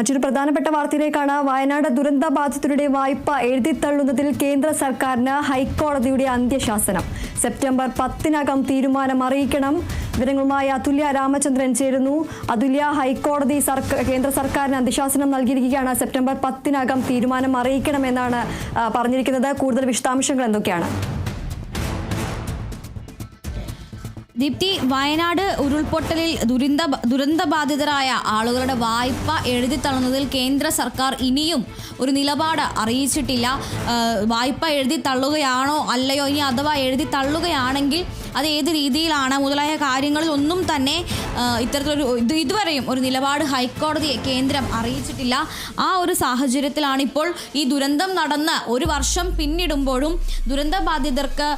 മറ്റൊരു പ്രധാനപ്പെട്ട വാർത്തയിലേക്കാണ് വയനാട് ദുരന്ത ബാധിതരുടെ വായ്പ എഴുതിത്തള്ളുന്നതിൽ കേന്ദ്ര സർക്കാരിന് ഹൈക്കോടതിയുടെ അന്ത്യശാസനം. സെപ്റ്റംബർ പത്തിനകം തീരുമാനം അറിയിക്കണം. വിവരങ്ങളുമായി അതുല്യ രാമചന്ദ്രൻ ചേരുന്നു. അതുല്യ ഹൈക്കോടതി കേന്ദ്ര സർക്കാരിന് അന്ത്യശാസനം നൽകിയിരിക്കുകയാണ്. സെപ്റ്റംബർ പത്തിനകം തീരുമാനം അറിയിക്കണമെന്നാണ് എന്നാണ് പറഞ്ഞിരിക്കുന്നത്. കൂടുതൽ വിശദാംശങ്ങൾ എന്തൊക്കെയാണ്? ദീപ്തി വയനാട് ഉരുൾപൊട്ടലിൽ ദുരന്ത ദുരന്തബാധിതരായ ആളുകളുടെ വായ്പ എഴുതി തള്ളുന്നതിൽ കേന്ദ്ര സർക്കാർ ഇനിയും ഒരു നിലപാട് അറിയിച്ചിട്ടില്ല. വായ്പ എഴുതി തള്ളുകയാണോ അല്ലയോ ഇനി അഥവാ എഴുതി തള്ളുകയാണെങ്കിൽ അത് ഏത് രീതിയിലാണ്? മുതലായ കാര്യങ്ങളിൽ ഒന്നും തന്നെ ഇത്തരത്തിലൊരു ഇത് ഇതുവരെയും ഒരു നിലപാട് ഹൈക്കോടതി കേന്ദ്രം അറിയിച്ചിട്ടില്ല. ആ ഒരു സാഹചര്യത്തിലാണ് ഇപ്പോൾ ഈ ദുരന്തം നടന്ന് ഒരു വർഷം പിന്നിടുമ്പോഴും ദുരന്തബാധിതർക്ക്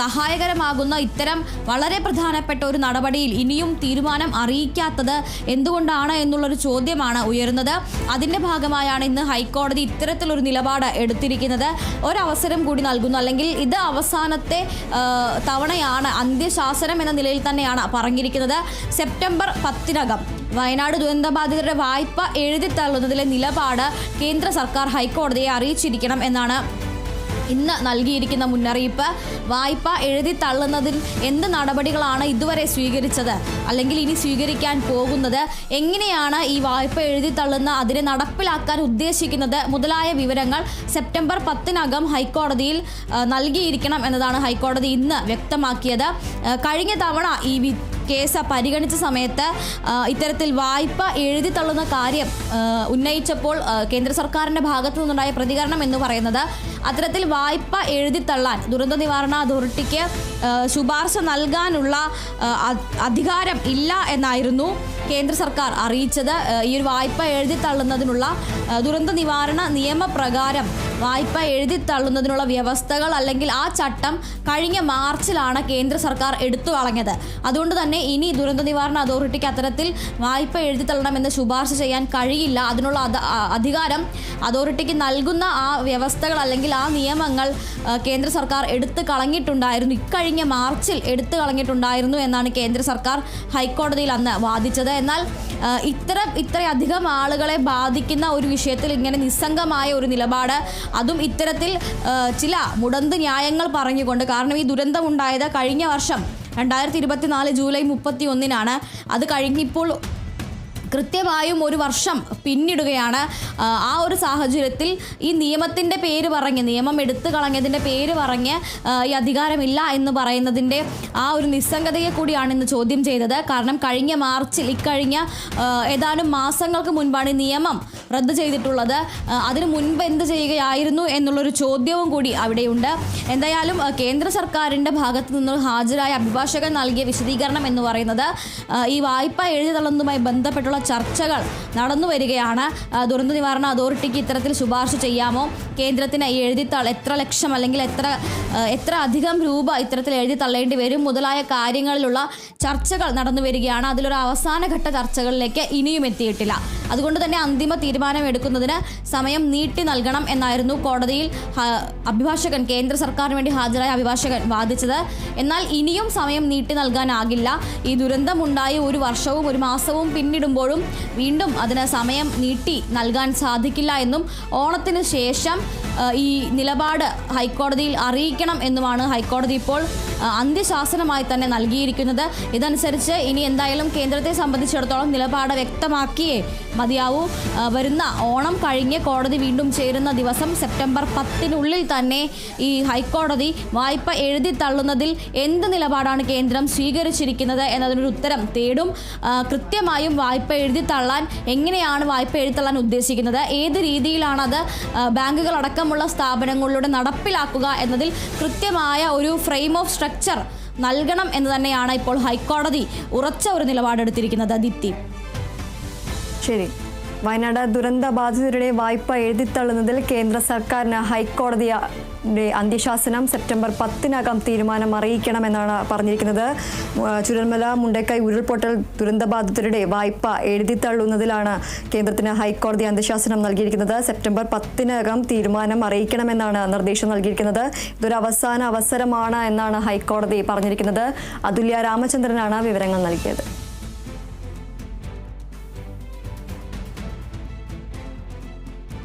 സഹായകരമാകുന്ന ഇത്തരം വളരെ പ്രധാനപ്പെട്ട ഒരു നടപടിയിൽ ഇനിയും തീരുമാനം അറിയിക്കാത്തത് എന്തുകൊണ്ടാണ് എന്നുള്ളൊരു ചോദ്യമാണ് ഉയരുന്നത്. അതിന്റെ ഭാഗമായാണ് ഇന്ന് ഹൈക്കോടതി ഇത്തരത്തിലൊരു നിലപാട് എടുത്തിരിക്കുന്നത്. ഒരവസരം കൂടി നൽകുന്നു. അല്ലെങ്കിൽ ഇത് അവസാനത്തെ തവണയാണ് അന്ത്യശാസനം എന്ന നിലയിൽ തന്നെയാണ് പറഞ്ഞിരിക്കുന്നത്. സെപ്റ്റംബർ പത്തിനകം വയനാട് ദുരന്തബാധിതരുടെ വായ്പ എഴുതി തള്ളുന്നതിലെ നിലപാട് കേന്ദ്ര സർക്കാർ ഹൈക്കോടതിയെ അറിയിച്ചിരിക്കണം എന്നാണ് ഇന്ന് നൽകിയിരിക്കുന്ന മുന്നറിയിപ്പ് വായ്പ എഴുതി തള്ളുന്നതിൽ എന്ത് നടപടികളാണ് ഇതുവരെ സ്വീകരിച്ചത്? അല്ലെങ്കിൽ ഇനി സ്വീകരിക്കാൻ പോകുന്നത്? എങ്ങനെയാണ് ഈ വായ്പ എഴുതി തള്ളുന്ന അതിനെ നടപ്പിലാക്കാൻ ഉദ്ദേശിക്കുന്നത്? മുതലായ വിവരങ്ങൾ സെപ്റ്റംബർ പത്തിനകം ഹൈക്കോടതിയിൽ നൽകിയിരിക്കണം എന്നതാണ് ഹൈക്കോടതി ഇന്ന് വ്യക്തമാക്കിയത്. കഴിഞ്ഞ തവണ ഈ കേസ് പരിഗണിച്ച സമയത്ത് ഇത്തരത്തിൽ വായ്പ എഴുതി തള്ളുന്ന കാര്യം ഉന്നയിച്ചപ്പോൾ കേന്ദ്ര സർക്കാരിന്റെ ഭാഗത്തു നിന്നുണ്ടായ പ്രതികരണം എന്ന് പറയുന്നത് അത്തരത്തിൽ വായ്പ എഴുതി തള്ളാൻ ദുരന്ത നിവാരണ അതോറിറ്റിക്ക് ശുപാർശ നൽകാനുള്ള അധികാരം ഇല്ല എന്നായിരുന്നു കേന്ദ്ര സർക്കാർ അറിയിച്ചത്. ഈ ഒരു വായ്പ എഴുതി തള്ളുന്നതിനുള്ള ദുരന്ത നിവാരണ നിയമപ്രകാരം വായ്പ എഴുതി തള്ളുന്നതിനുള്ള വ്യവസ്ഥകൾ അല്ലെങ്കിൽ ആ ചട്ടം കഴിഞ്ഞ മാർച്ചിലാണ് കേന്ദ്ര സർക്കാർ എടുത്തു കളഞ്ഞത്. അതുകൊണ്ട് തന്നെ ഇനി ദുരന്ത നിവാരണ അതോറിറ്റിക്ക് അത്തരത്തിൽ വായ്പ എഴുതി തള്ളണമെന്ന് ശുപാർശ ചെയ്യാൻ കഴിയില്ല. അതിനുള്ള അധികാരം അതോറിറ്റിക്ക് നൽകുന്ന ആ വ്യവസ്ഥകൾ അല്ലെങ്കിൽ ആ നിയമങ്ങൾ കേന്ദ്ര സർക്കാർ എടുത്തു കളഞ്ഞിട്ടുണ്ടായിരുന്നു. ഇക്കഴിഞ്ഞ മാർച്ചിൽ എടുത്തു കളഞ്ഞിട്ടുണ്ടായിരുന്നു എന്നാണ് കേന്ദ്ര സർക്കാർ ഹൈക്കോടതിയിൽ അന്ന് വാദിച്ചത്. എന്നാൽ ഇത്ര ഇത്രയധികം ആളുകളെ ബാധിക്കുന്ന ഒരു വിഷയത്തിൽ ഇങ്ങനെ നിസ്സംഗമായ ഒരു നിലപാട് അതും ഇത്തരത്തിൽ ചില മുടന്ത് ന്യായങ്ങൾ പറഞ്ഞുകൊണ്ട് കാരണം ഈ ദുരന്തമുണ്ടായത് കഴിഞ്ഞ വർഷം രണ്ടായിരത്തി ഇരുപത്തിനാല് ജൂലൈ മുപ്പത്തി ഒന്നിനാണ് അത് കഴിഞ്ഞിപ്പോൾ കൃത്യമായും ഒരു വർഷം പിന്നിടുകയാണ്. ആ, ഒരു സാഹചര്യത്തിൽ ഈ നിയമത്തിന്റെ പേര് പറഞ്ഞ് നിയമം എടുത്തു കളഞ്ഞതിന്റെ പേര് പറഞ്ഞ് ഈ അധികാരമില്ല എന്ന് പറയുന്നതിന്റെ ആ ഒരു നിസ്സംഗതയെ കൂടിയാണ് ഇന്ന് ചോദ്യം ചെയ്തത്. കാരണം കഴിഞ്ഞ മാർച്ചിൽ ഇക്കഴിഞ്ഞ ഏതാനും മാസങ്ങൾക്ക് മുൻപാണ് നിയമം റദ്ദ് ചെയ്തിട്ടുള്ളത്. അതിനു മുൻപ് എന്ത് ചെയ്യുകയായിരുന്നു എന്നുള്ളൊരു ചോദ്യവും കൂടി അവിടെയുണ്ട്. എന്തായാലും കേന്ദ്ര സർക്കാരിന്റെ ഭാഗത്തു നിന്ന് ഹാജരായ അഭിഭാഷകൻ നൽകിയ വിശദീകരണം എന്ന് പറയുന്നത് ഈ വായ്പ എഴുതി തള്ളുന്നതുമായി ബന്ധപ്പെട്ടുള്ള ചർച്ചകൾ നടന്നു വരികയാണ്. ദുരന്ത നിവാരണ അതോറിറ്റിക്ക് ഇത്തരത്തിൽ ശുപാർശ ചെയ്യാമോ? കേന്ദ്രത്തിന് ഈ എഴുതിത്തൾ എത്ര ലക്ഷം അല്ലെങ്കിൽ എത്ര എത്ര അധികം രൂപ ഇത്തരത്തിൽ എഴുതി തള്ളേണ്ടി വരും മുതലായ കാര്യങ്ങളിലുള്ള ചർച്ചകൾ നടന്നു വരികയാണ്. അതിലൊരു അവസാനഘട്ട ചർച്ചകളിലേക്ക് ഇനിയും എത്തിയിട്ടില്ല. അതുകൊണ്ട് തന്നെ അന്തിമ തീരുമാനം എടുക്കുന്നതിന് സമയം നീട്ടി നൽകണം എന്നായിരുന്നു കോടതിയിൽ അഭിഭാഷകൻ കേന്ദ്ര സർക്കാരിന് വേണ്ടി ഹാജരായ അഭിഭാഷകൻ വാദിച്ചത്. എന്നാൽ ഇനിയും സമയം നീട്ടി നൽകാനാകില്ല. ഈ ദുരന്തമുണ്ടായി ഒരു വർഷവും ഒരു മാസവും പിന്നിടുമ്പോഴും വീണ്ടും അതിന് സമയം നീട്ടി നൽകാൻ സാധിക്കില്ല എന്നും ഓണത്തിന് ശേഷം ഈ നിലപാട് ഹൈക്കോടതിയിൽ അറിയിക്കണം എന്നുമാണ് ഹൈക്കോടതി ഇപ്പോൾ അന്ത്യശാസനമായി തന്നെ നൽകിയിരിക്കുന്നത്. ഇതനുസരിച്ച് ഇനി എന്തായാലും കേന്ദ്രത്തെ സംബന്ധിച്ചിടത്തോളം നിലപാട് വ്യക്തമാക്കിയേ മതിയാവൂ. വരുന്ന ഓണം കഴിഞ്ഞ് കോടതി വീണ്ടും ചേരുന്ന ദിവസം സെപ്റ്റംബർ പത്തിനുള്ളിൽ തന്നെ ഈ ഹൈക്കോടതി വായ്പ എഴുതി തള്ളുന്നതിൽ എന്ത് നിലപാടാണ് കേന്ദ്രം സ്വീകരിച്ചിരിക്കുന്നത് എന്നതിനൊരു ഉത്തരം തേടും. കൃത്യമായും വായ്പ എഴുതി തള്ളാൻ എങ്ങനെയാണ് വായ്പ എഴുതി തള്ളാൻ ഉദ്ദേശിക്കുന്നത്? ഏത് രീതിയിലാണത് ബാങ്കുകളടക്കമുള്ള സ്ഥാപനങ്ങളിലൂടെ നടപ്പിലാക്കുക എന്നതിൽ കൃത്യമായ ഒരു ഫ്രെയിം ഓഫ് സ്ട്രക്ചർ നൽകണം എന്ന് തന്നെയാണ് ഇപ്പോൾ ഹൈക്കോടതി ഉറച്ച ഒരു നിലപാടെടുത്തിരിക്കുന്നത് ദീപ്തി ശരി. വയനാട് ദുരന്ത ബാധിതരുടെ വായ്പ എഴുതിത്തള്ളുന്നതിൽ കേന്ദ്ര സർക്കാരിന് ഹൈക്കോടതിയുടെ അന്ത്യശാസനം സെപ്റ്റംബർ പത്തിനകം തീരുമാനം അറിയിക്കണമെന്നാണ് പറഞ്ഞിരിക്കുന്നത്. ചുരന്മല മുണ്ടക്കൈ ഉരുൾപൊട്ടൽ ദുരന്തബാധിതരുടെ വായ്പ എഴുതിത്തള്ളുന്നതിലാണ് കേന്ദ്രത്തിന് ഹൈക്കോടതി അന്ത്യശാസനം നൽകിയിരിക്കുന്നത്. സെപ്റ്റംബർ പത്തിനകം തീരുമാനം അറിയിക്കണമെന്നാണ് നിർദ്ദേശം നൽകിയിരിക്കുന്നത്. ഇതൊരു അവസാന അവസരമാണ് എന്നാണ് ഹൈക്കോടതി പറഞ്ഞിരിക്കുന്നത്. അതുല്യ രാമചന്ദ്രനാണ് വിവരങ്ങൾ നൽകിയത്.